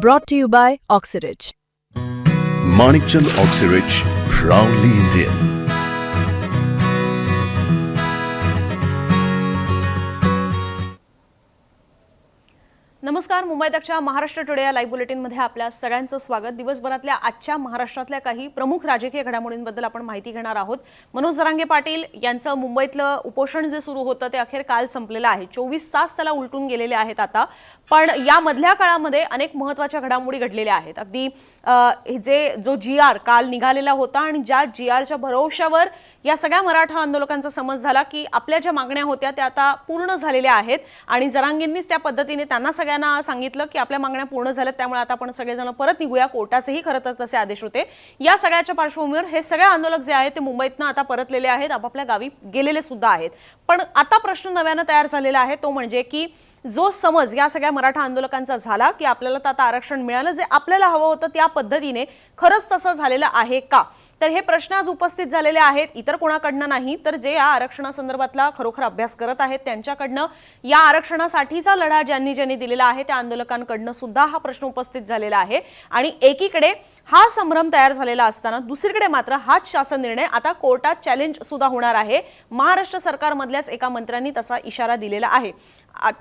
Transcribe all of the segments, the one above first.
Brought to you by Oxyridge. Manikchand Oxyrich, proudly Indian. नमस्कार मुंबई तकच्या Maharashtra today या live बुलेटिनमध्ये आपल्या सगळ्यांचं स्वागत दिवसभरातल्या आजच्या महाराष्ट्रातल्या काही प्रमुख राजकीय घडामोडींबद्दल आपण माहिती घेणार आहोत मनोज जरांगे पाटील यांचं मुंबईतलं उपोषण जे सुरू होतं ते अखेर काल संपलेलं आहे चोवीस तास त्याला उलटून गेलेले आहेत आता पण यामधल्या काळामध्ये अनेक महत्त्वाच्या घडामोडी घडलेल्या आहेत. अगदी हे जे जो जी आर काल निघालेला होता आणि ज्या जी आरच्या भरवशावर या सगळ्या मराठा आंदोलकांचा समज झाला की आपल्या ज्या मागण्या होत्या त्या आता पूर्ण झालेल्या आहेत आणि जरांगींनीच त्या पद्धतीने त्यांना सगळ्यांना सांगितलं की आपल्या मागण्या पूर्ण झाल्यात त्यामुळे आता आपण सगळेजण परत निघूया. कोर्टाचेही खरं तर तसे आदेश होते. या सगळ्याच्या पार्श्वभूमीवर हे सगळे आंदोलक जे आहेत ते मुंबईतनं आता परतलेले आहेत. आपापल्या गावी गेलेले सुद्धा आहेत. पण आता प्रश्न नव्यानं तयार झालेला आहे. तो म्हणजे की जो समज या सगळ्या मराठा आंदोलकांचा झाला की आपल्याला तर आता आरक्षण मिळालं जे आपल्याला हवं होतं त्या पद्धतीने खरंच तसं झालेलं आहे का? तर हे प्रश्न आज उपस्थित झालेले आहेत. इतर कोणाकडनं नाही तर जे या आरक्षणासंदर्भातला खरोखर अभ्यास करत आहेत त्यांच्याकडनं या आरक्षणासाठीचा लढा ज्यांनी ज्यांनी दिलेला आहे त्या आंदोलकांकडनं सुद्धा हा प्रश्न उपस्थित झालेला आहे. आणि एकीकडे हा संभ्रम तयार झालेला असताना दुसरीकडे मात्र हाच शासन निर्णय आता कोर्टात चॅलेंज सुद्धा होणार आहे. महाराष्ट्र सरकारमधल्याच एका मंत्र्यांनी तसा इशारा दिलेला आहे.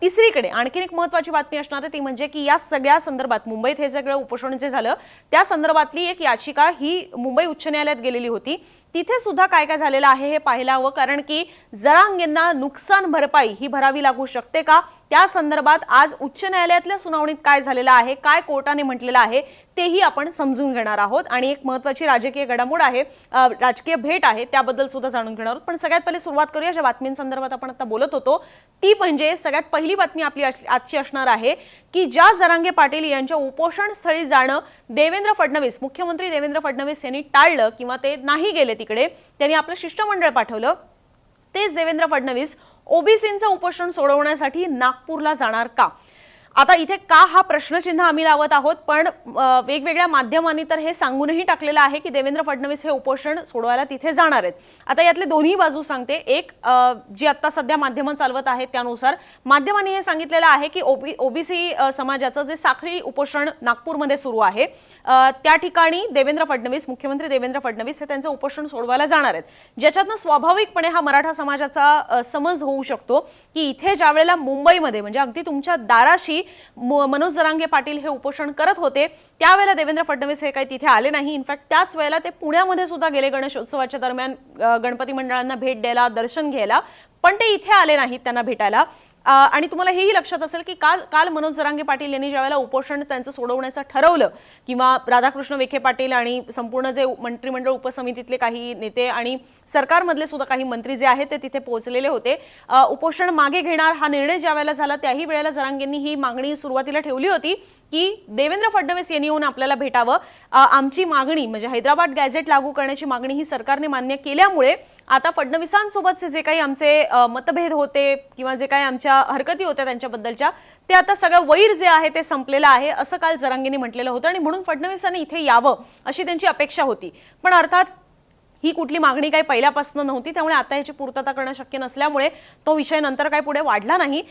तिसरीकडे आणखीन एक महत्वाची बातमी असणार आहे ती म्हणजे की या सगळ्या संदर्भात मुंबईत हे सगळं उपोषण जे झालं त्या संदर्भातली एक याचिका ही मुंबई उच्च न्यायालयात गेलेली होती. तिथे सुद्धा काय काय झालेलं आहे हे पाहायला हवं कारण की जरांगेंना नुकसान भरपाई ही भरावी लागू शकते का? त्या संदर्भात आज उच्च न्यायालयातल्या सुनावणीत काय झालेलं आहे काय कोर्टाने म्हटलेलं आहे तेही आपण समजून घेणार आहोत. आणि एक महत्वाची राजकीय घडामोड आहे राजकीय भेट आहे त्याबद्दल सुद्धा जाणून घेणार आहोत. पण सगळ्यात पहिले सुरुवात करूया ज्या बातमींसंदर्भात आपण आता बोलत होतो ती म्हणजे सगळ्यात पहिली बातमी आपली आजची असणार आहे की ज्या जरांगे पाटील यांच्या उपोषण स्थळी जाणं देवेंद्र फडणवीस मुख्यमंत्री देवेंद्र फडणवीस यांनी टाळलं किंवा ते नाही गेले तिकडे त्यांनी आपलं शिष्टमंडळ पाठवलं. तेच देवेंद्र फडणवीस ओबीसींचं उपोषण सोडवण्यासाठी नागपूरला जाणार का? आता इथे का हा प्रश्नचिन्ह आम्ही लावत आहोत? पण वेगवेगळ्या माध्यमांनी तर हे सांगूनही टाकलेलं आहे की देवेंद्र फडणवीस हे उपोषण सोडवायला तिथे जाणार आहेत. आता यातले दोन्ही बाजू सांगते. एक जी आता सध्या माध्यमं चालवत आहेत त्यानुसार माध्यमांनी हे सांगितलेलं आहे की ओबी ओबीसी समाजाचं जे साखळी उपोषण नागपूरमध्ये सुरू आहे त्या ठिकाणी देवेंद्र फडणवीस मुख्यमंत्री देवेंद्र फडणवीस हे त्यांचं उपोषण सोडवायला जाणार आहेत. ज्याच्यातनं स्वाभाविकपणे हा मराठा समाजाचा समज होऊ शकतो की इथे ज्या वेळेला मुंबईमध्ये म्हणजे अगदी तुमच्या दाराशी म- मनोज जरांगे पाटील हे उपोषण करत होते त्यावेळेला देवेंद्र फडणवीस हे काही तिथे आले नाही. इनफॅक्ट त्याच वेळेला ते पुण्यामध्ये सुद्धा गेले गणेशोत्सवाच्या दरम्यान गणपती मंडळांना भेट द्यायला दर्शन घ्यायला पण ते इथे आले नाहीत त्यांना भेटायला. आणि तुम्हाला हेही लक्षात असेल की काल काल मनोज जरांगे पाटील यांनी ज्यावेळेला उपोषण त्यांचं सोडवण्याचं ठरवलं किंवा राधाकृष्ण विखे पाटील आणि संपूर्ण जे मंत्रिमंडळ उपसमितीतले काही नेते आणि सरकारमधले सुद्धा काही मंत्री जे आहेत ते तिथे पोहोचलेले होते. उपोषण मागे घेणार हा निर्णय ज्या वेळेला झाला त्याही वेळेला जरांगेंनी ही मागणी सुरुवातीला ठेवली होती की देवेंद्र फडणवीस यांनी येऊन आपल्याला भेटावं. आमची मागणी म्हणजे हैदराबाद गॅझेट लागू करण्याची मागणी ही सरकारने मान्य केल्यामुळे आता फडणवीसांसोबतचे जे काही आमचे मतभेद होते किंवा जे काही आमच्या हरकती होत्या त्यांच्याबद्दलच्या ते आता सगळं वैर जे आहे ते संपलेलं आहे असं काल जरांगेंनी म्हटलेलं होतं आणि म्हणून फडणवीसांनी इथे यावं अशी त्यांची अपेक्षा होती. पण अर्थात ही कुठली मागणी काही पहिल्यापासून नव्हती त्यामुळे आता याची पूर्तता करणं शक्य नसल्यामुळे तो विषय नंतर काही पुढे वाढला नाही.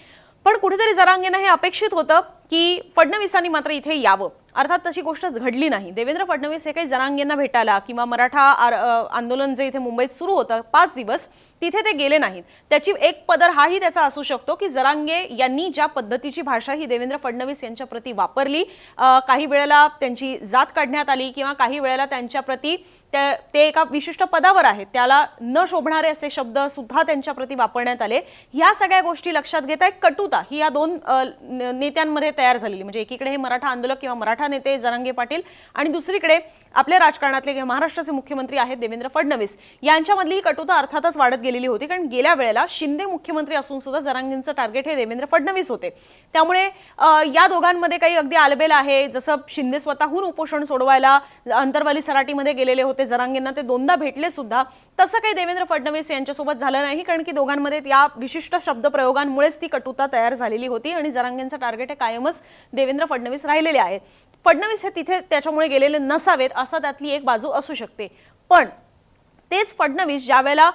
पण कुठेतरी जरांगेनं हे अपेक्षित होतं की फडणवीसांनी मात्र इथे यावं. अर्थात तशी गोष्टच घडली नाही. देवेंद्र फडणवीस हे काही जनांगेंना भेटायला किंवा मराठा आर- आंदोलन जे इथे मुंबईत सुरू होतं पाच दिवस तिथे ते गेले नाहीत. त्याची एक पदर हाही त्याचा असू शकतो की जरांगे यांनी ज्या पद्धतीची भाषा ही देवेंद्र फडणवीस यांच्या प्रती वापरली काही वेळेला त्यांची जात काढण्यात आली किंवा काही वेळेला त्यांच्या प्रती त्या- ते एका विशिष्ट पदावर आहेत. त्याला न शोभणारे असे शब्द सुद्धा त्यांच्या प्रती वापरण्यात आले. ह्या सगळ्या गोष्टी लक्षात घेता एक कटुता ही या दोन नेत्यांमध्ये तयार झालेली. म्हणजे एकीकडे हे मराठा आंदोलक किंवा मराठा नेते जरांगे पाटील आणि दुसरीकडे आपल्या राजकारणातले किंवा महाराष्ट्राचे मुख्यमंत्री आहेत देवेंद्र फडणवीस यांच्यामधली ही कटुता अर्थातच वाढत गेलेली होती. कारण गेल्या वेळेला शिंदे मुख्यमंत्री असून सुद्धा जरांगेंचं टार्गेट हे देवेंद्र फडणवीस होते. त्यामुळे या दोघांमध्ये काही अगदी आलबेल आहे. जसं शिंदे स्वतःहून उपोषण सोडवायला अंतरवाली सराटीमध्ये गेलेले होते जरांगींना ते दोनदा भेटले सुद्धा. तसं काही देवेंद्र फडणवीस यांच्यासोबत झालं नाही कारण की दोघांमध्ये या विशिष्ट शब्दप्रयोगांमुळेच ती कटुता तयार झालेली होती आणि जरांगेंचं टार्गेट हे कायमच देवेंद्र फडणवीस राहिलेले आहे. फडणवीस हे तिथे त्याच्यामुळे गेलेले नसावेत असा त्यातली एक बाजू असू शकते. पण तेच फडणवीस ज्या वेळेला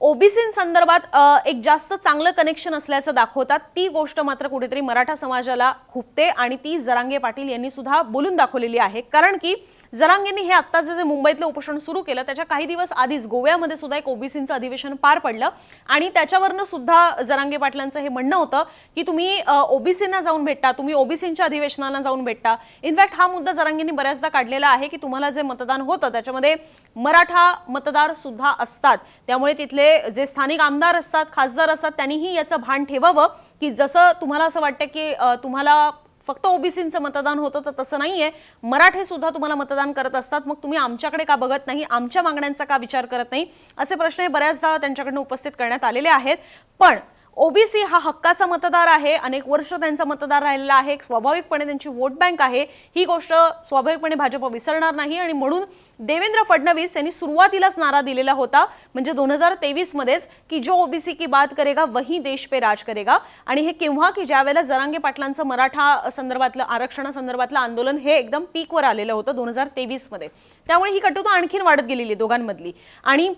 ओबीसी संदर्भात एक जास्त चांगलं कनेक्शन असल्याचं दाखवतात ती गोष्ट मात्र कुठेतरी मराठा समाजाला खुपते आणि ती जरांगे पाटील यांनी सुद्धा बोलून दाखवलेली आहे. कारण की जरांगेंनी हे आत्ताचं जे मुंबईतलं उपोषण सुरू केलं त्याच्या काही दिवस आधीच गोव्यामध्ये सुद्धा एक ओबीसींचं अधिवेशन पार पडलं. आणि त्याच्यावरनं सुद्धा जरांगे पाटलांचं हे म्हणणं होतं की तुम्ही ओबीसींना जाऊन भेटता तुम्ही ओबीसींच्या अधिवेशनाला जाऊन भेटता. इनफॅक्ट हा मुद्दा जरांगेंनी बऱ्याचदा काढलेला आहे की तुम्हाला जे मतदान होतं त्याच्यामध्ये मराठा मतदार सुद्धा असतात. त्यामुळे तिथले जे स्थानिक आमदार असतात खासदार असतात त्यांनीही याचं भान ठेवावं की जसं तुम्हाला असं वाटतं की तुम्हाला फक्त ओबीसींचं मतदान होतं तर तसं नाहीये. मराठे सुद्धा तुम्हाला मतदान करत असतात. मग तुम्ही आमच्याकडे का बघत नाही? आमच्या मागण्यांचा का विचार करत नाही? असे प्रश्न हे बऱ्याचदा त्यांच्याकडनं उपस्थित करण्यात आलेले आहेत. पण ओबीसी हा हक्काचा मतदार आहे. अनेक वर्ष त्यांचा मतदार राहिलेला आहे. एक स्वाभाविकपणे त्यांची वोट बँक आहे. ही गोष्ट स्वाभाविकपणे भाजप विसरणार नाही आणि म्हणून देवेंद्र फडणवीस यांनी सुरुवातीलाच नारा दिलेला होता. म्हणजे दोन हजार तेवीस मध्येच की जो ओबीसी की बात करेगा वही देश पे राज करेगा. आणि हे केव्हा की ज्यावेळेला जरांगे पाटलांचं मराठा संदर्भातलं आरक्षणासंदर्भातलं आंदोलन हे एकदम पीकवर आलेलं होतं दोन हजार तेवीसमध्ये. त्यामुळे ही कटुता आणखीन वाढत गेलेली आहे दोघांमधली. आणि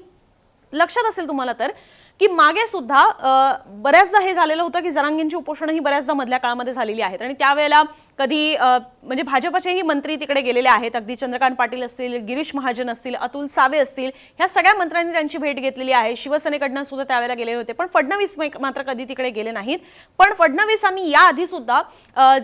लक्षात असेल तुम्हाला तर की मागे सुद्धा बऱ्याचदा हे झालेलं होतं की जरांगींची उपोषणं ही बऱ्याचदा मधल्या काळामध्ये झालेली आहेत. आणि त्यावेळेला कधी म्हणजे भाजपचेही मंत्री तिकडे गेलेले आहेत. अगदी चंद्रकांत पाटील असतील गिरीश महाजन असतील अतुल सावे असतील ह्या सगळ्या मंत्र्यांनी त्यांची भेट घेतलेली आहे. शिवसेनेकडनं सुद्धा त्यावेळेला गेले होते. पण फडणवीस मात्र कधी तिकडे गेले नाहीत. पण फडणवीसांनी याआधी सुद्धा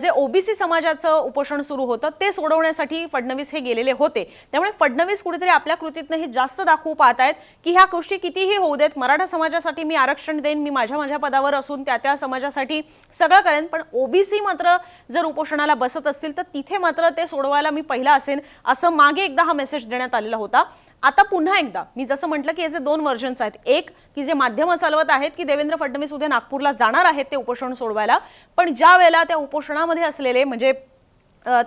जे ओबीसी समाजाचं उपोषण सुरू होतं ते सोडवण्यासाठी फडणवीस हे गेलेले होते. त्यामुळे फडणवीस कुठेतरी आपल्या कृतीतनं हे जास्त दाखवू पाहत आहेत की ह्या गोष्टी कितीही होऊ देत मराठा समाजासाठी मी आरक्षण देईन मी माझ्या माझ्या पदावर असून त्या त्या समाजासाठी सगळं करेन. पण ओबीसी मात्र जर उपोषणाला बसत असतील तर तिथे मात्र ते सोडवायला मी पहिला असेन असं मागे एकदा हा मेसेज देण्यात आलेला होता. आता पुन्हा एकदा मी जसं म्हटलं की याचे दोन व्हर्जन्स आहेत एक की जे माध्यमं चालवत आहेत की देवेंद्र फडणवीस उद्या नागपूरला जाणार आहेत ते उपोषण सोडवायला पण ज्या वेळेला त्या उपोषणामध्ये असलेले म्हणजे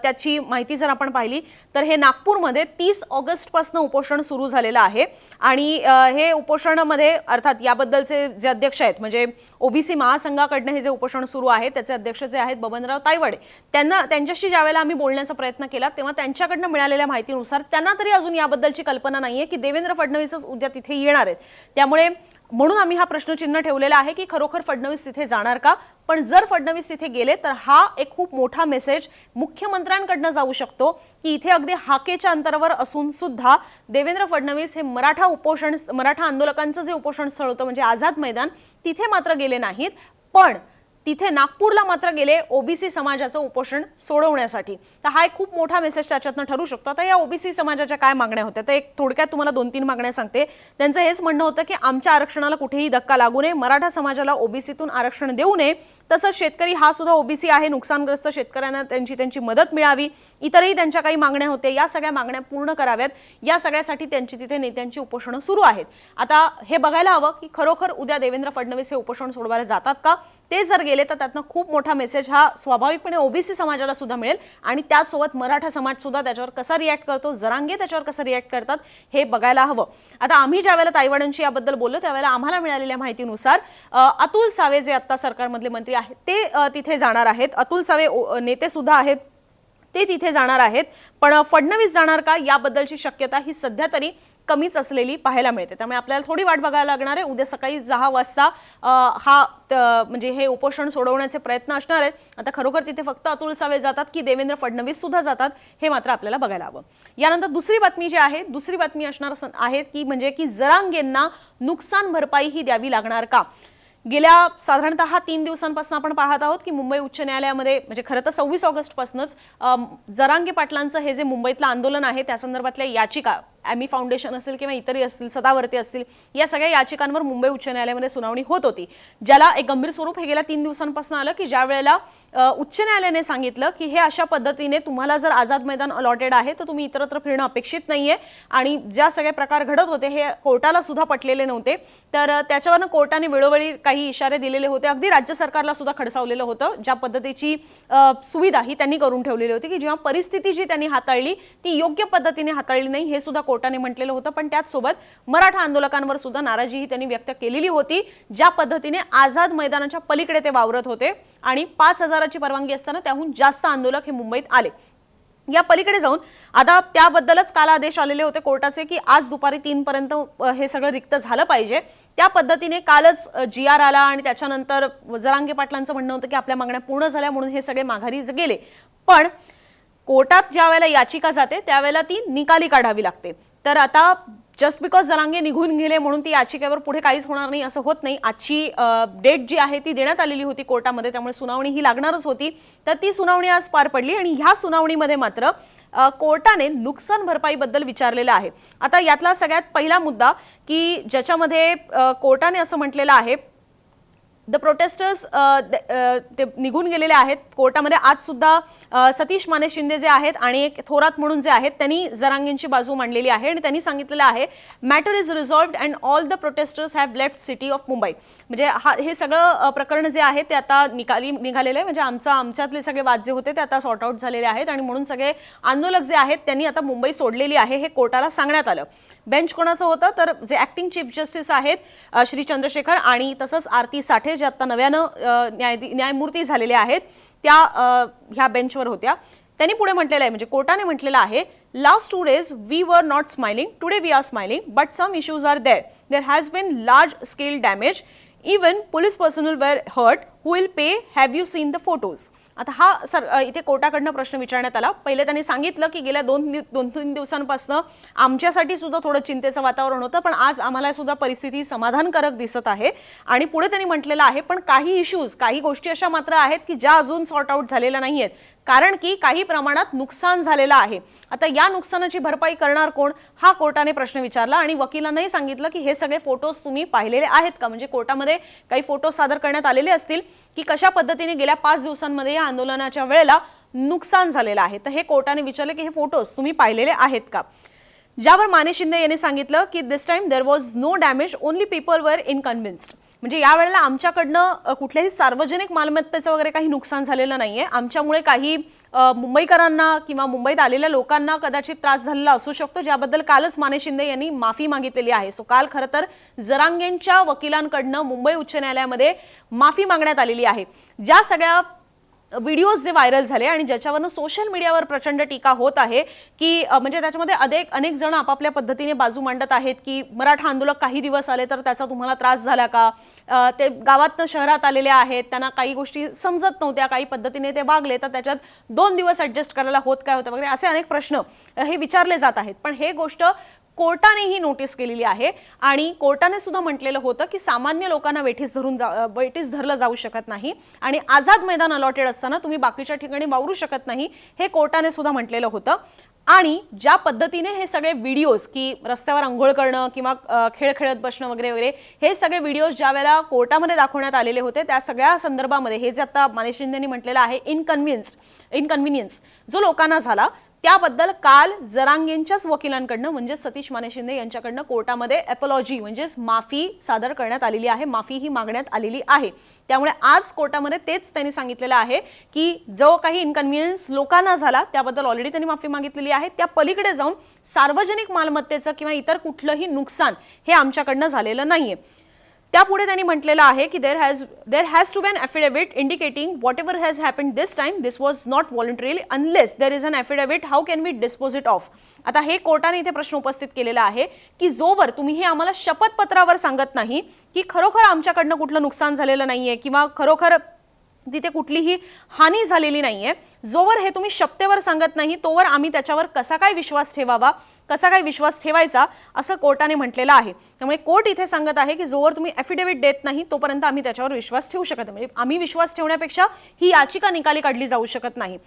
त्याची माहिती जर आपण पाहिली तर हे नागपूरमध्ये तीस ऑगस्टपासून उपोषण सुरू झालेलं आहे. आणि हे उपोषणामध्ये अर्थात याबद्दलचे जे अध्यक्ष आहेत म्हणजे ओबीसी महासंघाकडनं हे जे उपोषण सुरू आहे त्याचे अध्यक्ष जे आहेत बबनराव तायवडे त्यांना त्यांच्याशी ज्यावेळेला आम्ही बोलण्याचा प्रयत्न केला तेव्हा त्यांच्याकडनं मिळालेल्या माहितीनुसार त्यांना तरी अजून याबद्दलची कल्पना नाही आहे की देवेंद्र फडणवीसच उद्या तिथे येणार आहेत. त्यामुळे म्हणून आम्ही हा प्रश्नचिन्ह ठेवलेला आहे की खरोखर फडणवीस तिथे जाणार का? पण जर फडणवीस तिथे गेले तर हा एक खूप मोठा मेसेज मुख्यमंत्र्यांकडनं जाऊ शकतो की इथे अगदी हाकेच्या अंतरावर असून सुद्धा देवेंद्र फडणवीस हे मराठा उपोषण मराठा आंदोलकांचं जे उपोषण स्थळ होतं म्हणजे आझाद मैदान तिथे मात्र गेले नाहीत. पण तिथे नागपूरला मात्र गेले ओबीसी समाजाचं उपोषण सोडवण्यासाठी. तर हा एक खूप मोठा मेसेज त्याच्यातनं ठरू शकतो. आता या ओबीसी समाजाच्या काय मागण्या होत्या? तर एक थोडक्यात तुम्हाला दोन तीन मागण्या सांगते. त्यांचं हेच म्हणणं होतं की आमच्या आरक्षणाला कुठेही धक्का लागू नये. मराठा समाजाला ओबीसीतून आरक्षण देऊ नये. तसंच शेतकरी हा सुद्धा ओबीसी आहे. नुकसानग्रस्त शेतकऱ्यांना त्यांची त्यांची मदत मिळावी. इतरही त्यांच्या काही मागण्या होत्या. या सगळ्या मागण्या पूर्ण कराव्यात. या सगळ्यासाठी त्यांची तिथे नेत्यांची उपोषणं सुरू आहेत. आता हे बघायला हवं की खरोखर उद्या देवेंद्र फडणवीस हे उपोषण सोडवायला जातात का? ते जर गेले तर त्यातनं खूप मोठा मेसेज हा स्वाभाविकपणे ओबीसी समाजाला सुद्धा मिळेल आणि त्याचसोबत मराठा समाज सुद्धा त्याच्यावर कसा रिॲक्ट करतो? जरांगे त्याच्यावर कसं रिॲक्ट करतात? हे बघायला हवं. आता आम्ही ज्या वेळेला ताईवाडांशी याबद्दल बोललो त्यावेळेला आम्हाला मिळालेल्या माहितीनुसार अतुल सावे जे आत्ता सरकारमधले मंत्री आहेत ते तिथे जाणार आहेत. अतुल सावे ओ- नेते सुद्धा आहेत. ते तिथे जाणार आहेत. पण फडणवीस जाणार का? याबद्दलची शक्यता ही सध्या तरी कमीच असलेली पाहायला मिळते. त्यामुळे आपल्याला थोडी वाट बघायला लागणार आहे. उद्या सकाळी दहा वाजता हा त- म्हणजे हे उपोषण सोडवण्याचे प्रयत्न असणार आहेत. आता खरोखर तिथे फक्त अतुल सावे जातात की देवेंद्र फडणवीस सुद्धा जातात हे मात्र आपल्याला बघायला हवं. यानंतर दुसरी बातमी जी आहे दुसरी बातमी असणार स- आहे की म्हणजे की जरांगेंना नुकसान भरपाई ही द्यावी लागणार का? गेल्या साधारणतः तीन दिवसांपासून आपण पाहत आहोत की मुंबई उच्च न्यायालयामध्ये म्हणजे खरं तर सव्वीस ऑगस्टपासूनच जरांगे पाटलांचं हे जे मुंबईतलं आंदोलन आहे त्या संदर्भातल्या याचिका ॲमी फाउंडेशन असेल किंवा इतरही असतील सदावर्ती असतील या सगळ्या याचिकांवर मुंबई उच्च न्यायालयामध्ये सुनावणी होत होती. ज्याला एक गंभीर स्वरूप हे गेल्या तीन दिवसांपासून आलं की ज्या वेळेला उच्च न्यायालयाने सांगितलं की हे अशा पद्धतीने तुम्हाला जर आझाद मैदान अलॉटेड आहे तर तुम्ही इतरत्र फिरणं अपेक्षित नाहीये. आणि ज्या सगळे प्रकार घडत होते हे कोर्टाला सुद्धा पटलेले नव्हते. तर त्याच्यावरनं कोर्टाने वेळोवेळी काही इशारे दिलेले होते. अगदी राज्य सरकारला सुद्धा खडसावलेलं होतं ज्या पद्धतीची सुविधा ही त्यांनी करून ठेवलेली होती की जेव्हा परिस्थिती जी त्यांनी हाताळली ती योग्य पद्धतीने हाताळली नाही हे सुद्धा कोर्टाने म्हटलेलं होतं पण त्याचसोबत मराठा आंदोलकांवर सुद्धा नाराजी ही त्यांनी व्यक्त केलेली होती ज्या पद्धतीने आझाद मैदानाच्या पलीकडे ते वावरत होते आणि पाच हजाराची परवानगी असताना त्याहून जास्त आंदोलक हे मुंबईत आले. या पलीकडे जाऊन आता त्याबद्दलच काल आदेश आलेले होते कोर्टाचे की आज दुपारी तीन पर्यंत हे सगळं रिक्त झालं पाहिजे. त्या पद्धतीने कालच जी आर आला आणि त्याच्यानंतर जरांगे पाटलांचं म्हणणं होतं की आपल्या मागण्या पूर्ण झाल्या म्हणून हे सगळे माघारी गेले. पण कोर्टात ज्या वेळेला याचिका जाते त्यावेळेला ती निकाली काढावी लागते. तर आता जस्ट बिकॉज जरांगे निघून गेले म्हणून ती याचिकेवर पुढे काहीच होणार नाही असं होत नाही. आजची डेट जी आहे ती देण्यात आलेली होती कोर्टामध्ये त्यामुळे सुनावणी ही लागणारच होती. तर ती सुनावणी आज पार पडली आणि ह्या सुनावणीमध्ये मात्र कोर्टाने नुकसान भरपाईबद्दल विचारलेलं आहे. आता यातला सगळ्यात पहिला मुद्दा की ज्याच्यामध्ये कोर्टाने असं म्हटलेलं आहे द प्रोटेस्टर्स uh, uh, ते निघून गेलेले आहेत. कोर्टामध्ये आज सुद्धा सतीश माने शिंदे जे आहेत आणि एक थोरात म्हणून जे आहेत त्यांनी जरांगींची बाजू मांडलेली आहे आणि त्यांनी सांगितलेलं आहे matter is resolved and all the protesters have left city of Mumbai म्हणजे हा हे सगळं प्रकरण जे आहे ते आता निकाली निघालेलं आहे. म्हणजे आमचा आमच्यातले सगळे वाद जे होते ते आता सॉर्ट आउट झालेले आहेत आणि म्हणून सगळे आंदोलक जे आहेत त्यांनी आता मुंबई सोडलेली आहे हे कोर्टाला सांगण्यात आलं. बेंच कोणाचं होतं? तर जे ऍक्टिंग चीफ जस्टिस आहेत श्री चंद्रशेखर आणि तसंच आरती साठे जे आता नव्यानं न्यायाधी न्याय न्यायमूर्ती झालेले आहेत त्या ह्या बेंचवर होत्या. त्यांनी पुढे म्हटलेलं आहे म्हणजे कोर्टाने म्हटलेलं आहे last two days we were not smiling today we are smiling but some issues are there there has been large scale damage even police personnel were hurt who will pay have you seen the photos आता हा sir इथे कोर्टाकडनं प्रश्न विचारण्यात आला. पहिले त्यांनी सांगितलं की गेल्या दोन दोन तीन दिवसांपासून आमच्यासाठी सुद्धा थोडं चिंतेचं वातावरण होतं पण आज आम्हाला सुद्धा परिस्थिती समाधानकारक दिसत आहे. आणि पुढे त्यांनी म्हटलेलं आहे पण काही इश्यूज काही गोष्टी अशा मात्र आहेत की ज्या अजून सॉर्ट आउट झालेल्या नाही आहेत कारण की काही प्रमाणात नुकसान झालेलं आहे. आता या नुकसानाची भरपाई करणार कोण? हा कोर्टाने प्रश्न विचारला आणि वकिलांनाही सांगितलं की हे सगळे फोटोज तुम्ही पाहिलेले आहेत का? म्हणजे कोर्टामध्ये काही फोटो सादर करण्यात आलेले असतील की कशा पद्धतीने गेल्या पाच दिवसांमध्ये या आंदोलनाच्या वेळेला नुकसान झालेलं आहे? तर हे कोर्टाने विचारले की हे फोटोज तुम्ही पाहिलेले आहेत का? ज्यावर माने शिंदे यांनी सांगितलं की this time there was no damage only people were inconvenienced म्हणजे या वेळेला आमच्याकडनं कुठल्याही सार्वजनिक मालमत्तेचं वगैरे काही नुकसान झालेलं नाहीये. आमच्यामुळे काही मुंबईकरांना किंवा मुंबईत आलेल्या लोकांना कदाचित त्रास झालेला असू शकतो ज्याबद्दल कालच माने शिंदे यांनी माफी मागितलेली आहे. सो काल खरं तर जरांगेंच्या वकिलांकडनं मुंबई उच्च न्यायालयामध्ये माफी मागण्यात आलेली आहे. ज्या सगळ्या व्हिडिओज जे व्हायरल झाले आणि ज्याच्यावरनं सोशल मीडियावर प्रचंड टीका होत आहे की म्हणजे त्याच्यामध्ये अनेक अनेक जण आपापल्या पद्धतीने बाजू मांडत आहेत की मराठा आंदोलक काही दिवस आले तर त्याचा तुम्हाला त्रास झाला का? ते गावातनं शहरात आलेले आहेत त्यांना काही गोष्टी समजत नव्हत्या काही पद्धतीने ते वागले तर त्याच्यात दोन दिवस ॲडजस्ट करायला होत काय होतं वगैरे असे अनेक प्रश्न हे विचारले जात आहेत. पण हे गोष्ट कोर्टानेही नोटीस केलेली आहे आणि कोर्टाने सुद्धा म्हटलेलं होतं की सामान्य लोकांना वेठीस धरून जा वेठीस धरलं जाऊ शकत नाही आणि आझाद मैदान अलॉटेड असताना तुम्ही बाकीच्या ठिकाणी वावरू शकत नाही हे कोर्टाने सुद्धा म्हटलेलं होतं. आणि ज्या पद्धतीने हे सगळे व्हिडिओज की रस्त्यावर आंघोळ करणं किंवा खेळ खेळत बसणं वगैरे वगैरे हे सगळे व्हिडिओज ज्या वेळेला कोर्टामध्ये दाखवण्यात आलेले होते त्या सगळ्या संदर्भामध्ये हे जे आता माने शिंदेनी म्हटलेलं आहे इनकन्व्हिन्स्ड इनकन्व्हिनियन्स जो लोकांना झाला त्याबद्दल काल जरांगेंच्याच वकिलांकडनं म्हणजेच सतीश माने शिंदे यांच्याकडनं कोर्टामध्ये एपॉलॉजी म्हणजेच माफी सादर करण्यात आलेली आहे. माफी ही मागण्यात आलेली आहे. त्यामुळे आज कोर्टामध्ये तेच त्यांनी सांगितलेलं आहे की जो काही इन्कन्व्हिनियन्स लोकांना झाला त्याबद्दल ऑलरेडी त्यांनी माफी मागितलेली आहे. त्या पलीकडे जाऊन सार्वजनिक मालमत्तेचं किंवा इतर कुठलंही नुकसान हे आमच्याकडनं झालेलं नाहीये. त्यापुढे त्यांनी म्हटलेलं आहे की there has there has to be an affidavit indicating whatever has happen this time this was not voluntary unless there is an affidavit how can we dispose it of आता हे कोर्टाने इथे प्रश्न उपस्थित केलेला आहे की जोवर तुम्ही हे आम्हाला शपथपत्रावर सांगत नाही की खरोखर आमच्याकडनं कुठलं नुकसान झालेलं नाही आहे किंवा खरोखर तिथे कुठलीही हानी झालेली नाही आहे जोवर हे तुम्ही शपथेवर सांगत नाही तोवर आम्ही त्याच्यावर कसा काय विश्वास ठेवावा? कसा काय विश्वास ठेवायचा असं कोर्टाने म्हटलेलं आहे. त्यामुळे कोर्ट इथे सांगत आहे की जोवर तुम्ही ॲफिडेव्हिट देत नाही तोपर्यंत आम्ही त्याच्यावर विश्वास ठेवू शकत नाही. म्हणजे आम्ही विश्वास ठेवण्यापेक्षा ही याचिका निकाली काढली जाऊ शकत नाही.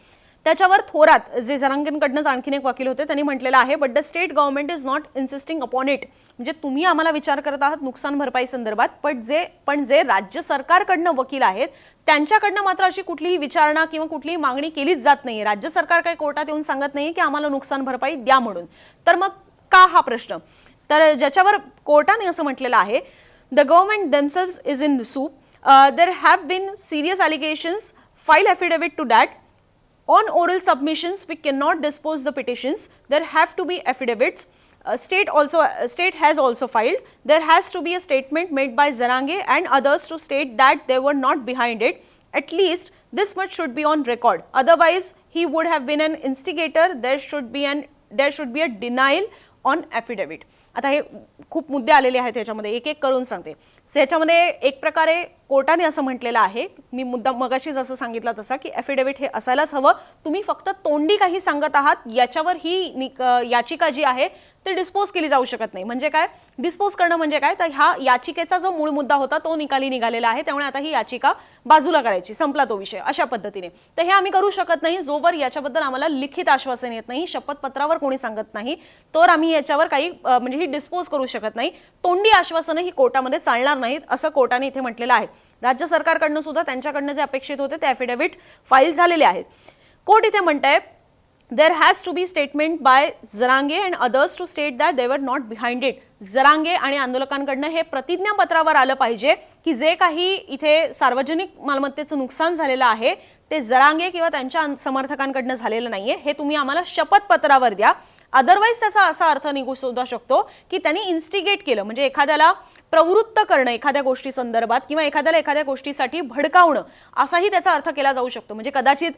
त्याच्यावर थोरात जे जरांगेंकडनंच आणखीन एक वकील होते त्यांनी म्हटलेलं आहे but the state government is not insisting upon it म्हणजे तुम्ही आम्हाला विचार करत आहात नुकसान भरपाई संदर्भात पण जे पण जे राज्य सरकारकडनं वकील आहेत त्यांच्याकडनं मात्र अशी कुठलीही विचारणा किंवा कुठलीही मागणी केलीच जात नाही राज्य सरकार काही कोर्टात येऊन सांगत नाही की आम्हाला नुकसान भरपाई द्या म्हणून. तर मग का हा प्रश्न? तर ज्याच्यावर कोर्टाने असं म्हटलेलं आहे the government themselves is in soup there have been serious allegations file affidavit to that On oral submissions, we cannot dispose the petitions. There have to be affidavits. Uh, state also uh, state has also filed. There has to be a statement made by Zarange and others to state that they were not behind it. At least this much should be on record. Otherwise, he would have been an instigator. There should be an there should be a denial on affidavit. आता हे खूप मुद्दे आलेले आहेत याच्यामध्ये एक एक करून सांगते. ह्याच्यामध्ये एक प्रकारे कोर्टाने असं म्हटलेलं आहे मी मुद्दा मगाशी जसं सांगितलं तसं की ॲफिडेव्हिट हे असायलाच हवं. तुम्ही फक्त तोंडी काही सांगत आहात याच्यावर ही निक- याचिका जी आहे ती डिस्पोज केली जाऊ शकत नाही. म्हणजे काय? डिस्पोज करणं म्हणजे काय? तर ह्या याचिकेचा जो मूळ मुद्दा होता तो निकाली निघालेला आहे. त्यामुळे आता ही याचिका बाजूला करायची संपला तो विषय अशा पद्धतीने. तर हे आम्ही करू शकत नाही जोवर याच्याबद्दल आम्हाला लिखित आश्वासन येत नाही शपथपत्रावर कोणी सांगत नाही तर आम्ही याच्यावर काही म्हणजे ही डिस्पोज करू शकत नाही. तोंडी आश्वासनं ही कोर्टामध्ये चालणार नाहीत असं कोर्टाने इथे म्हटलेलं आहे. राज्य सरकारकडनं सुद्धा त्यांच्याकडनं जे अपेक्षित होते ते ॲफिडेव्हिट फाईल झालेले आहेत. कोर्ट इथे म्हणतंय there has to be statement by Jarange and others to state that they're not behind it Jarange आणि आंदोलकांकडनं हे प्रतिज्ञापत्रावर आलं पाहिजे की जे काही इथे सार्वजनिक मालमत्तेचं नुकसान झालेलं आहे ते जरांगे किंवा त्यांच्या समर्थकांकडनं झालेलं नाहीये. हे तुम्ही आम्हाला शपथपत्रावर द्या. अदरवाईज त्याचा असा अर्थ निघू सुद्धा शकतो की त्यांनी इन्स्टिगेट केलं. म्हणजे एखाद्याला प्रवृत्त करणं एखाद्या गोष्टी संदर्भात किंवा एखाद्याला एखाद्या गोष्टीसाठी भडकावणं असाही त्याचा अर्थ केला जाऊ शकतो. म्हणजे कदाचित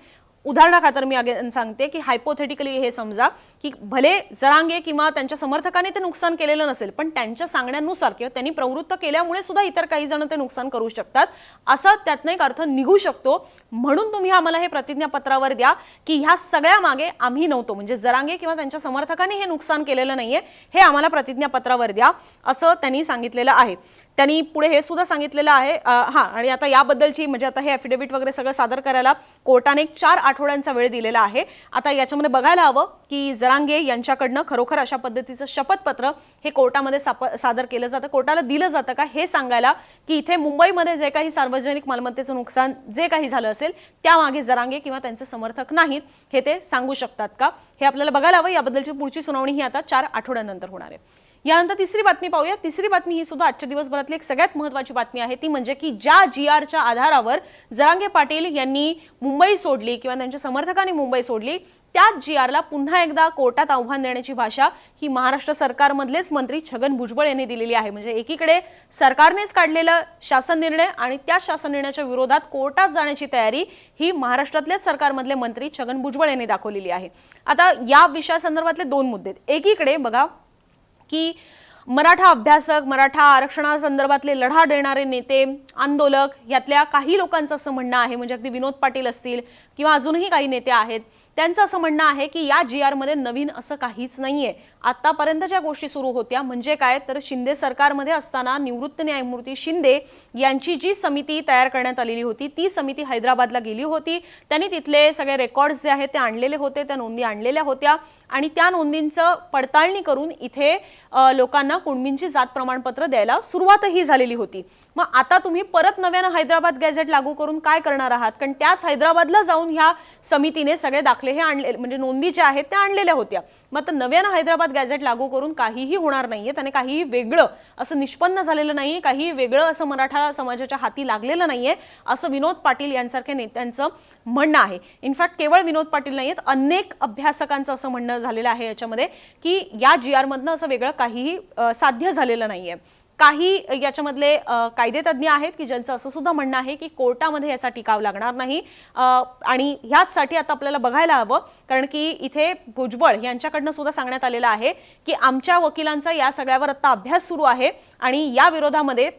उदाहरणाखातर मी अगेन सांगते की हायपोथेटिकली हे समजा की भले जरांगे किंवा त्यांच्या समर्थकाने ते नुकसान केलेलं नसेल पण त्यांच्या सांगण्यानुसार किंवा त्यांनी प्रवृत्त केल्यामुळे सुद्धा इतर काही जण ते नुकसान करू शकतात. असा त्यातनं एक अर्थ निघू शकतो. म्हणून तुम्ही आम्हाला हे प्रतिज्ञापत्रावर द्या की ह्या सगळ्या मागे आम्ही नव्हतो. म्हणजे जरांगे किंवा त्यांच्या समर्थकाने हे नुकसान केलेलं नाहीये हे आम्हाला प्रतिज्ञापत्रावर द्या असं त्यांनी सांगितलेलं आहे. त्यांनी पुढे हे सुद्धा सांगितलेलं आहे. हां आणि आता याबद्दलची म्हणजे आता हे ॲफिडेव्हिट वगैरे सगळं सादर करायला कोर्टाने एक चार आठवड्यांचा वेळ दिलेला आहे. आता याच्यामध्ये बघायला हवं की जरांगे यांच्याकडनं खरोखर अशा पद्धतीचं शपथपत्र हे कोर्टामध्ये साप सादर केलं जातं. कोर्टाला दिलं जातं का हे सांगायला की इथे मुंबईमध्ये जे काही सार्वजनिक मालमत्तेचं नुकसान जे काही झालं असेल त्यामागे जरांगे किंवा त्यांचे समर्थक नाहीत हे ते सांगू शकतात का? हे आपल्याला बघायला हवं. याबद्दलची पुढची सुनावणी ही आता चार आठवड्यानंतर होणार आहे. यानंतर तिसरी बातमी पाहूया. तिसरी बातमी ही सुद्धा आजच्या दिवसभरातली एक सगळ्यात महत्वाची बातमी आहे. ती म्हणजे की ज्या जी आरच्या आधारावर जरांगे पाटील यांनी मुंबई सोडली किंवा त्यांच्या समर्थकांनी मुंबई सोडली त्याच जी आरला पुन्हा एकदा कोर्टात आव्हान देण्याची भाषा ही महाराष्ट्र सरकारमधलेच मंत्री छगन भुजबळ यांनी दिलेली आहे. म्हणजे एकीकडे सरकारनेच काढलेलं शासन निर्णय आणि त्या शासन निर्णयाच्या विरोधात कोर्टात जाण्याची तयारी ही महाराष्ट्रातल्याच सरकारमधले मंत्री छगन भुजबळ यांनी दाखवलेली आहे. आता या विषयासंदर्भातले दोन मुद्दे एकीकडे बघा की मराठा अभ्यासक मराठा आरक्षणासंदर्भातले लढा देणारे नेते आंदोलक यातल्या काही लोकांचं असं म्हणणं आहे. म्हणजे अगदी विनोद पाटील असतील किंवा अजूनही काही नेते आहेत त्यांचं असं म्हणणं आहे की या जी आरमध्ये नवीन असं काहीच नाहीये. आतापर्यंत ज्या गोष्टी सुरू होत्या. म्हणजे काय? तर शिंदे सरकारमध्ये असताना निवृत्त न्यायमूर्ती शिंदे यांची जी समिती तयार करण्यात आलेली होती ती समिती हैदराबादला गेली होती. त्यांनी तिथले सगळे रेकॉर्ड्स जे आहेत ते आणलेले होते त्या नोंदी आणलेल्या होत्या. आणि त्या नोंदींचं पडताळणी करून इथे लोकांना कुणबींची जात प्रमाणपत्र द्यायला सुरुवातही झालेली होती. मग आता तुम्ही परत नव्यानं हैदराबाद गॅझेट लागू करून काय करणार आहात? कारण त्याच हैदराबादला जाऊन ह्या समितीने सगळे दाखले हे आणले म्हणजे नोंदी ज्या आहेत त्या आणलेल्या होत्या. मग आता नव्यानं हैदराबाद गॅझेट लागू करून काहीही होणार नाहीये त्याने काहीही वेगळं असं निष्पन्न झालेलं नाहीये काही वेगळं असं मराठा समाजाच्या हाती लागलेलं नाहीये असं विनोद पाटील यांसारख्या नेत्यांचं म्हणणं आहे. इनफॅक्ट केवळ विनोद पाटील नाहीत अनेक अभ्यासकांचं असं म्हणणं झालेलं आहे याच्यामध्ये की या जी आरमधनं असं वेगळं काहीही साध्य झालेलं नाहीये. काही याच्यामधले कायदेतज्ञ आहेत की ज्यांचं असं सुद्धा म्हणणं आहे की कोर्टामध्ये याचा टिकाव लागणार नाही. आणि ह्याचसाठी आता आपल्याला बघायला हवं कारण की इथे भुजबळ यांच्याकडनं सुद्धा सांगण्यात आलेलं आहे की आमच्या वकिलांचा या सगळ्यावर आता अभ्यास सुरू आहे आणि या विरोधामध्ये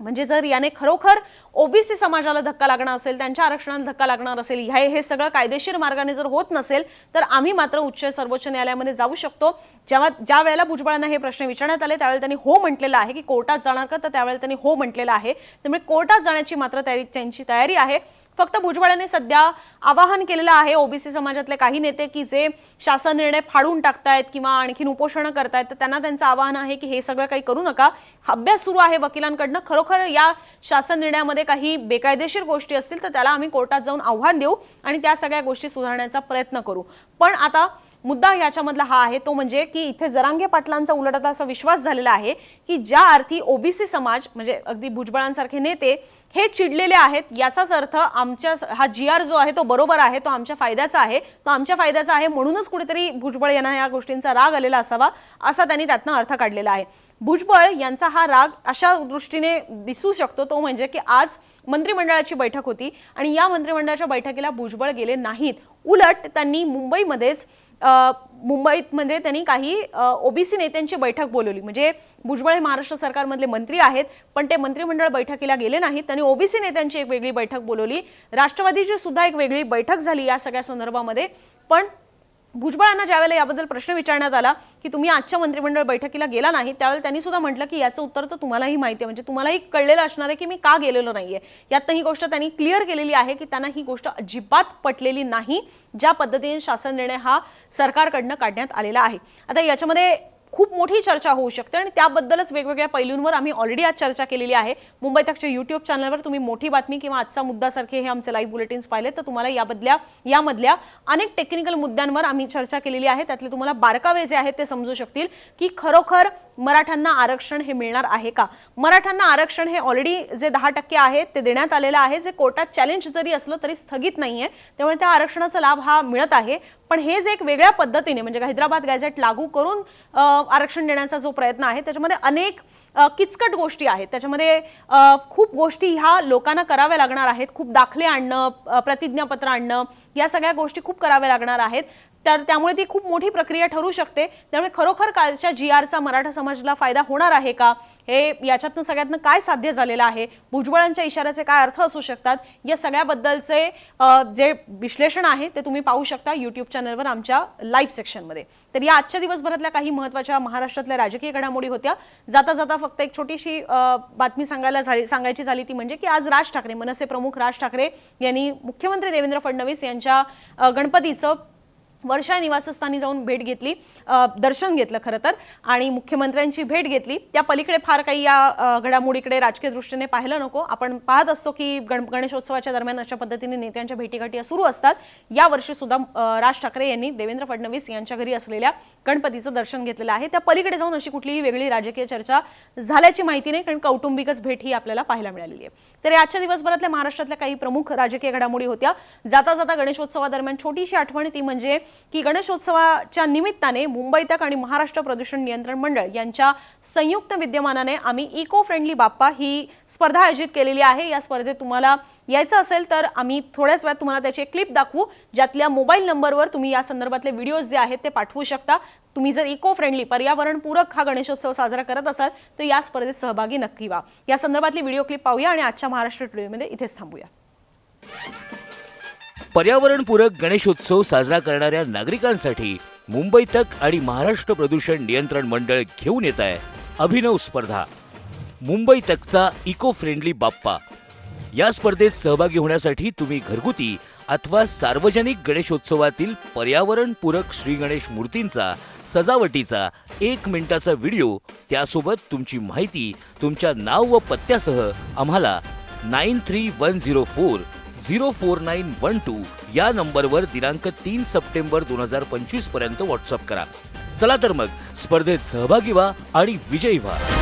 म्हणजे जर याने खरोखर ओबीसी समाजाला धक्का लागणार असेल त्यांच्या आरक्षणाला धक्का लागणार असेल हे हे सगळं कायदेशीर मार्गाने जर होत नसेल तर आम्ही मात्र उच्च सर्वोच्च न्यायालयामध्ये जाऊ शकतो. जेव्हा ज्या वेळेला भुजबळांना हे प्रश्न विचारण्यात आले त्यावेळेला त्यांनी हो म्हटलेलं आहे की कोर्टात जाणार का? तर त्यावेळेला त्यांनी हो म्हटलेलं आहे. त्यामुळे कोर्टात जाण्याची मात्र तयारी त्यांची तयारी आहे. फक्त भुजबळांनी सध्या आवाहन केलेलं आहे ओबीसी समाजातले काही नेते की जे शासन निर्णय फाडून टाकतायत किंवा आणखीन उपोषणं करतायत तर त्यांना त्यांचं आवाहन आहे की हे सगळं काही करू नका. अभ्यास सुरू आहे वकिलांकडनं. खरोखर या शासन निर्णयामध्ये काही बेकायदेशीर गोष्टी असतील तर त्याला आम्ही कोर्टात जाऊन आव्हान देऊ आणि त्या सगळ्या गोष्टी सुधारण्याचा प्रयत्न करू. पण आता मुद्दा याच्यामधला हा आहे तो म्हणजे की इथे जरांगे पाटलांचा उलट आता असा विश्वास झालेला आहे की ज्या अर्थी ओबीसी समाज म्हणजे अगदी भुजबळांसारखे नेते हे चिडलेले आहेत याचाच अर्थ आमच्या हा जी आर जो आहे तो बरोबर आहे तो आमच्या फायद्याचा आहे तो आमच्या फायद्याचा आहे म्हणूनच कुठेतरी भुजबळ यांना या गोष्टींचा राग आलेला असावा असा त्यांनी त्यातनं अर्थ काढलेला आहे. भुजबळ यांचा हा राग अशा दृष्टीने दिसू शकतो तो म्हणजे की आज मंत्रिमंडळाची बैठक होती आणि या मंत्रिमंडळाच्या बैठकीला भुजबळ गेले नाहीत. उलट त्यांनी मुंबईमध्येच मुंबईतमध्ये त्यांनी काही ओबीसी नेत्यांची बैठक बोलवली. म्हणजे भुजबळ हे महाराष्ट्र सरकारमधले मंत्री आहेत पण ते मंत्रिमंडळ बैठकीला गेले नाहीत. त्यांनी ओबीसी नेत्यांची एक वेगळी बैठक बोलवली. राष्ट्रवादीची सुद्धा एक वेगळी बैठक झाली या सगळ्या संदर्भामध्ये. पण भुजबळ यांना ज्यावेळेला याबद्दल प्रश्न विचारण्यात आला की तुम्ही आजच्या मंत्रिमंडळ बैठकीला गेला नाही त्यावेळेला त्यांनी सुद्धा म्हटलं की याचं उत्तर तर तुम्हालाही माहिती आहे. म्हणजे तुम्हालाही कळलेलं असणार आहे की मी का गेलेलो नाहीये. यातनं ही गोष्ट त्यांनी क्लिअर केलेली आहे की त्यांना ही गोष्ट अजिबात पटलेली नाही ज्या पद्धतीने शासन निर्णय हा सरकारकडनं काढण्यात आलेला आहे. आता याच्यामध्ये खूप मोठी चर्चा होऊ शकते आणि त्याबद्दलच वेगवेगळ्या पैलूंवर आम्ही ऑलरेडी आज चर्चा केलेली आहे. मुंबई तकच्या युट्यूब चॅनलवर तुम्ही मोठी बातमी किंवा आजचा मुद्दासारखे हे आमचे लाईव्ह बुलेटिन्स पाहिले तर तुम्हाला याबदल्या यामधल्या अनेक टेक्निकल मुद्द्यांवर आम्ही चर्चा केलेली आहे. त्यातले तुम्हाला बारकावे जे आहेत ते समजू शकतील की खरोखर मराठ्यांना आरक्षण हे मिळणार आहे का? मराठ्यांना आरक्षण हे ऑलरेडी जे दहा टक्के आहे ते देण्यात आलेलं आहे. जे कोर्टात चॅलेंज जरी असलं तरी स्थगित नाही आहे त्यामुळे त्या आरक्षणाचा लाभ हा मिळत आहे. पण हे जे एक वेगळ्या पद्धतीने म्हणजे हैदराबाद गॅझेट लागू करून आरक्षण देण्याचा जो प्रयत्न आहे त्याच्यामध्ये अनेक किचकट गोष्टी आहेत. त्याच्यामध्ये खूप गोष्टी ह्या लोकांना कराव्या लागणार आहेत. खूप दाखले आणणं प्रतिज्ञापत्र आणणं या सगळ्या गोष्टी खूप कराव्या लागणार आहेत. तर त्यामुळे ती खूप मोठी प्रक्रिया ठरू शकते. त्यामुळे खरोखर कालच्या जी आरचा मराठा समाजाला फायदा होणार आहे का? हे याच्यातनं सगळ्यातनं काय साध्य झालेलं आहे? भुजबळांच्या इशाऱ्याचे काय अर्थ असू शकतात? या सगळ्याबद्दलचे जे विश्लेषण आहे ते तुम्ही पाहू शकता यूट्यूब चॅनलवर आमच्या लाईव्ह सेक्शनमध्ये तर या आजच्या दिवसभरातल्या काही महत्त्वाच्या महाराष्ट्रातल्या राजकीय घडामोडी होत्या. जाता जाता फक्त एक छोटीशी बातमी सांगायला झाली सांगायची झाली ती म्हणजे की आज राज ठाकरे मनसे प्रमुख राज ठाकरे यांनी मुख्यमंत्री देवेंद्र फडणवीस यांच्या गणपतीचं वर्षा निवासस्थानी जाऊन भेट घेतली दर्शन घेतलं खरं तर आणि मुख्यमंत्र्यांची भेट घेतली. त्या पलीकडे फार काही या घडामोडीकडे राजकीय दृष्टीने पाहिलं नको. आपण पाहत असतो की गण गणेशोत्सवाच्या दरम्यान अशा पद्धतीने नेत्यांच्या भेटीगाठी सुरू असतात. यावर्षी सुद्धा राज ठाकरे यांनी देवेंद्र फडणवीस यांच्या घरी असलेल्या गणपतीचं दर्शन घेतलेलं आहे. त्या पलीकडे जाऊन अशी कुठलीही वेगळी राजकीय चर्चा झाल्याची माहिती नाही कारण कौटुंबिकच भेट ही आपल्याला पाहायला मिळालेली आहे. तर आजच्या दिवसभरातल्या महाराष्ट्रातल्या काही प्रमुख राजकीय घडामोडी होत्या. जाता जाता गणेशोत्सवादरम्यान छोटीशी आठवण ती म्हणजे की गणेशोत्सवाच्या निमित्ताने मुंबई तक आणि महाराष्ट्र प्रदूषण नियंत्रण मंडळ यांच्या संयुक्त विद्यमानाने आम्ही इको फ्रेंडली बाप्पा ही स्पर्धा आयोजित केलेली आहे. या स्पर्धेत तुम्हाला यायचं असेल तर आम्ही थोड्याच वेळात तुम्हाला त्याची एक क्लिप दाखवू ज्यातल्या मोबाईल नंबरवर तुम्ही या संदर्भातले व्हिडिओज जे आहेत ते पाठवू शकता. तुम्ही जर इको फ्रेंडली पर्यावरणपूरक हा गणेशोत्सव साजरा करत असाल तर या स्पर्धेत सहभागी नक्की व्हा. या संदर्भातली व्हिडिओ क्लिप पाहूया आणि आजच्या महाराष्ट्र टुडेमध्ये इथेच थांबूया. पर्यावरणपूरक गणेशोत्सव साजरा करणाऱ्या नागरिकांसाठी मुंबई तक आणि महाराष्ट्र प्रदूषण नियंत्रण मंडळ घेऊन येत आहे अभिनव स्पर्धा. मुंबई तकचा इको फ्रेंडली बाप्पा. या स्पर्धेत सहभागी होण्यासाठी तुम्ही घरगुती अथवा सार्वजनिक गणेशोत्सवातील पर्यावरणपूरक श्री गणेश मूर्तींचा सजावटीचा एक मिनिटाचा व्हिडिओ त्यासोबत तुमची माहिती तुमच्या नाव व पत्त्यासह आम्हाला nine three one zero four zero four nine one two या नंबरवर दिनांक तीन सप्टेंबर दोन हजार पंचवीसपर्यंत व्हॉट्सअप करा. चला तर मग स्पर्धेत सहभागी व्हा आणि विजयी व्हा.